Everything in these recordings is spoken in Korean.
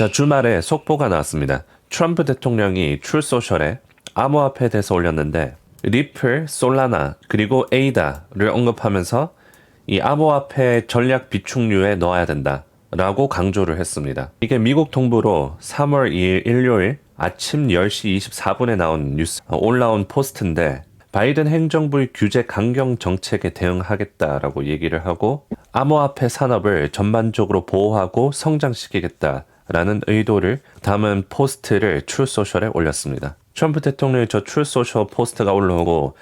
자, 주말에 속보가 나왔습니다. 트럼프 대통령이 출소셜에 암호화폐에 대해서 올렸는데 리플, 솔라나, 그리고 에이다를 언급하면서 이 암호화폐 전략 비축류에 넣어야 된다. 라고 강조를 했습니다. 이게 미국 동부로 3월 2일 일요일 아침 10시 24분에 나온 뉴스, 어, 올라온 포스트인데 바이든 행정부의 규제 강경 정책에 대응하겠다라고 얘기를 하고 암호화폐 산업을 전반적으로 보호하고 성장시키겠다 라는 의도를 담은 포스트를 출소셜에 올렸습니다. 트럼프 대통령의 저 출소셜 포스트가 올라오고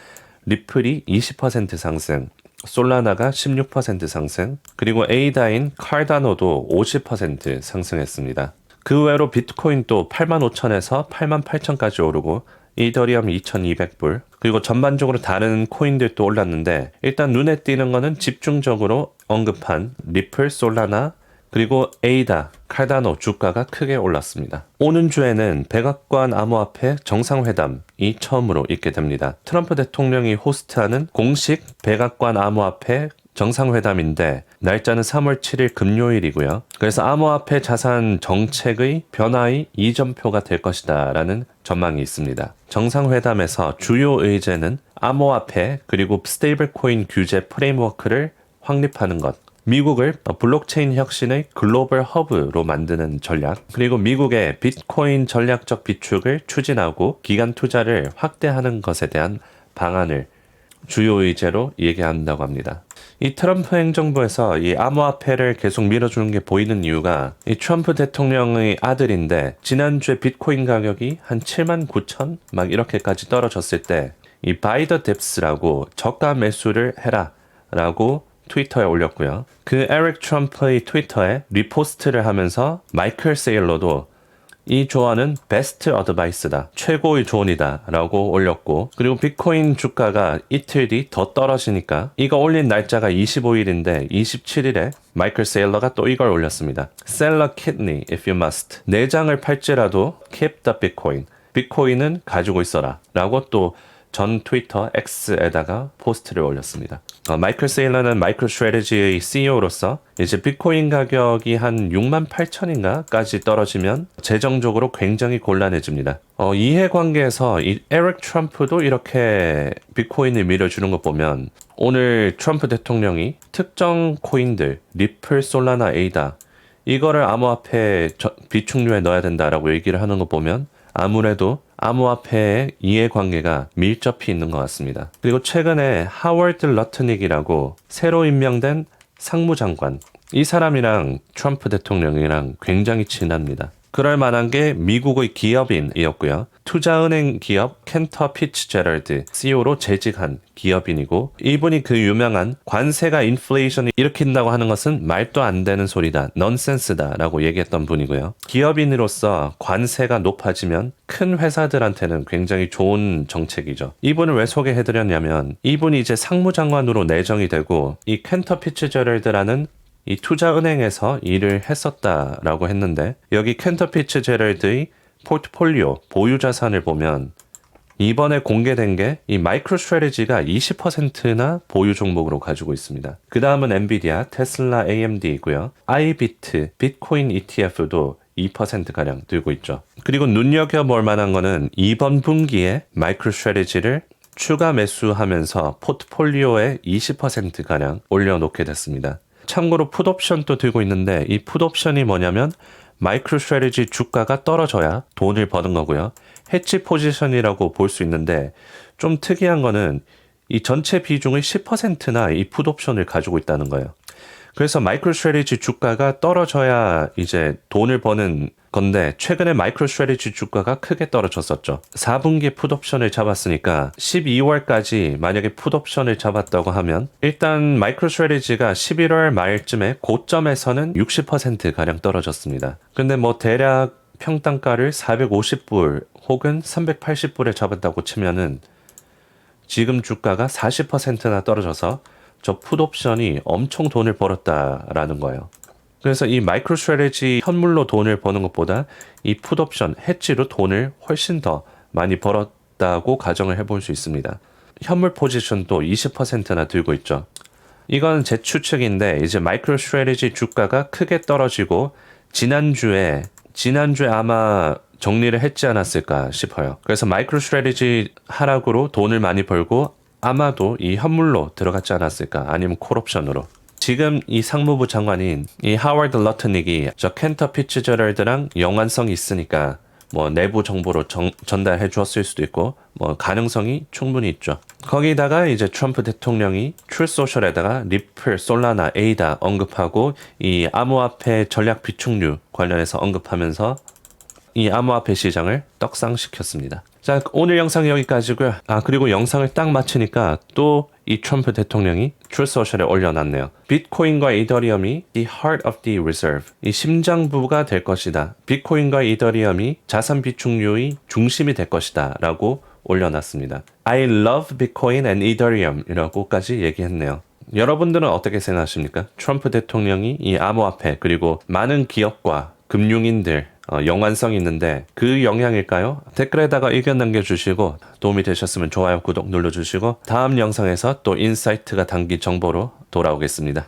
리플이 20% 상승, 솔라나가 16% 상승, 그리고 에이다인 카르다노도 50% 상승했습니다. 그 외로 비트코인도 8만 5천에서 8만 8천까지 오르고 이더리움 2,200불 그리고 전반적으로 다른 코인들도 올랐는데 일단 눈에 띄는 거는 집중적으로 언급한 리플, 솔라나 그리고 에이다, 카르다노 주가가 크게 올랐습니다. 오는 주에는 백악관 암호화폐 정상회담이 처음으로 있게 됩니다. 트럼프 대통령이 호스트하는 공식 백악관 암호화폐 정상회담인데 날짜는 3월 7일 금요일이고요. 그래서 암호화폐 자산 정책의 변화의 이점표가 될 것이다라는 전망이 있습니다. 정상회담에서 주요 의제는 암호화폐 그리고 스테이블 코인 규제 프레임워크를 확립하는 것, 미국을 블록체인 혁신의 글로벌 허브로 만드는 전략, 그리고 미국의 비트코인 전략적 비축을 추진하고 기간 투자를 확대하는 것에 대한 방안을 주요 의제로 얘기한다고 합니다. 이 트럼프 행정부에서 이 암호화폐를 계속 밀어주는 게 보이는 이유가 이 트럼프 대통령의 아들인데 지난주에 비트코인 가격이 한 7만 9천 막 이렇게까지 떨어졌을 때 이 바이더 뎁스라고 저가 매수를 해라 라고 트위터에 올렸고요. 그 에릭 트럼프의 트위터에 리포스트를 하면서 마이클 세일러도 이 조언은 베스트 어드바이스다. 최고의 조언이다. 라고 올렸고, 그리고 비트코인 주가가 이틀 뒤 더 떨어지니까, 이거 올린 날짜가 25일인데, 27일에 마이클 세일러가 또 이걸 올렸습니다. Sell a kidney if you must. 내장을 팔지라도 keep the bitcoin. 비트코인은 가지고 있어라. 라고 또 전 트위터 X에다가 포스트를 올렸습니다. 어, 마이클 세일러는 마이클 슈레지의 CEO로서 이제 비트코인 가격이 한 6만 8천인가까지 떨어지면 재정적으로 굉장히 곤란해집니다. 어, 이해관계에서 이 에릭 트럼프도 이렇게 비트코인을 밀어주는 거 보면 오늘 트럼프 대통령이 특정 코인들 리플, 솔라나, 에이다 이거를 암호화폐 비축류에 넣어야 된다라고 얘기를 하는 거 보면 아무래도 암호화폐의 이해관계가 밀접히 있는 것 같습니다. 그리고 최근에 하월드 러트닉이라고 새로 임명된 상무장관 이 사람이랑 트럼프 대통령이랑 굉장히 친합니다. 그럴 만한 게 미국의 기업인이었고요. 투자은행 기업 켄터 피츠제럴드 CEO로 재직한 기업인이고 이분이 그 유명한 관세가 인플레이션을 일으킨다고 하는 것은 말도 안 되는 소리다. 넌센스다라고 얘기했던 분이고요. 기업인으로서 관세가 높아지면 큰 회사들한테는 굉장히 좋은 정책이죠. 이분을 왜 소개해드렸냐면 이분이 이제 상무장관으로 내정이 되고 이 켄터 피츠제럴드라는 이 투자은행에서 일을 했었다라고 했는데 여기 켄터 피츠 제럴드의 포트폴리오 보유 자산을 보면 이번에 공개된 게 이 마이크로 스트레지가 20%나 보유 종목으로 가지고 있습니다. 그 다음은 엔비디아, 테슬라, AMD이고요. 아이비트, 비트코인 ETF도 2%가량 들고 있죠. 그리고 눈여겨볼 만한 거는 이번 분기에 마이크로 스트레지를 추가 매수하면서 포트폴리오에 20%가량 올려놓게 됐습니다. 참고로 풋옵션도 들고 있는데 이 풋옵션이 뭐냐면 마이크로 스트레지 주가가 떨어져야 돈을 버는 거고요. 해치 포지션이라고 볼 수 있는데 좀 특이한 거는 이 전체 비중의 10%나 이 풋옵션을 가지고 있다는 거예요. 그래서 마이크로 스트레지 주가가 떨어져야 이제 돈을 버는 건데 최근에 마이크로 스트레지 주가가 크게 떨어졌었죠. 4분기 풋옵션을 잡았으니까 12월까지 만약에 풋옵션을 잡았다고 하면 일단 마이크로 스트레지가 11월 말쯤에 고점에서는 60% 가량 떨어졌습니다. 근데 뭐 대략 평단가를 450불 혹은 380불에 잡았다고 치면은 지금 주가가 40%나 떨어져서 저 풋옵션이 엄청 돈을 벌었다라는 거예요. 그래서 이 마이크로 스트레지 현물로 돈을 버는 것보다 이 풋옵션 해치로 돈을 훨씬 더 많이 벌었다고 가정을 해볼 수 있습니다. 현물 포지션도 20%나 들고 있죠. 이건 제 추측인데 이제 마이크로 스트레지 주가가 크게 떨어지고 지난주에 지난주에 아마 정리를 했지 않았을까 싶어요. 그래서 마이크로 스트레티지 하락으로 돈을 많이 벌고 아마도 이 현물로 들어갔지 않았을까 아니면 콜옵션으로. 지금 이 상무부 장관인 이 하워드 러트닉이 저 켄터 피츠저럴드랑 연관성이 있으니까 뭐 내부 정보로 정- 전달해 주었을 수도 있고 뭐 가능성이 충분히 있죠. 거기다가 이제 트럼프 대통령이 출소셜에다가 리플, 솔라나, 에이다 언급하고 이 암호화폐 전략 비축류 관련해서 언급하면서 이 암호화폐 시장을 떡상시켰습니다. 자, 오늘 영상 여기까지고요. 아, 그리고 영상을 딱 마치니까 또 이 트럼프 대통령이 출소셜에 올려놨네요. 비트코인과 이더리움이 the heart of the reserve, 이 심장부가 될 것이다. 비트코인과 이더리움이 자산 비축류의 중심이 될 것이다. 라고 올려놨습니다. I love Bitcoin and Ethereum 이라고까지 얘기했네요. 여러분들은 어떻게 생각하십니까? 트럼프 대통령이 이 암호화폐 그리고 많은 기업과 금융인들 어, 연관성이 있는데 그 영향일까요? 댓글에다가 의견 남겨주시고 도움이 되셨으면 좋아요, 구독 눌러주시고 다음 영상에서 또 인사이트가 담긴 정보로 돌아오겠습니다.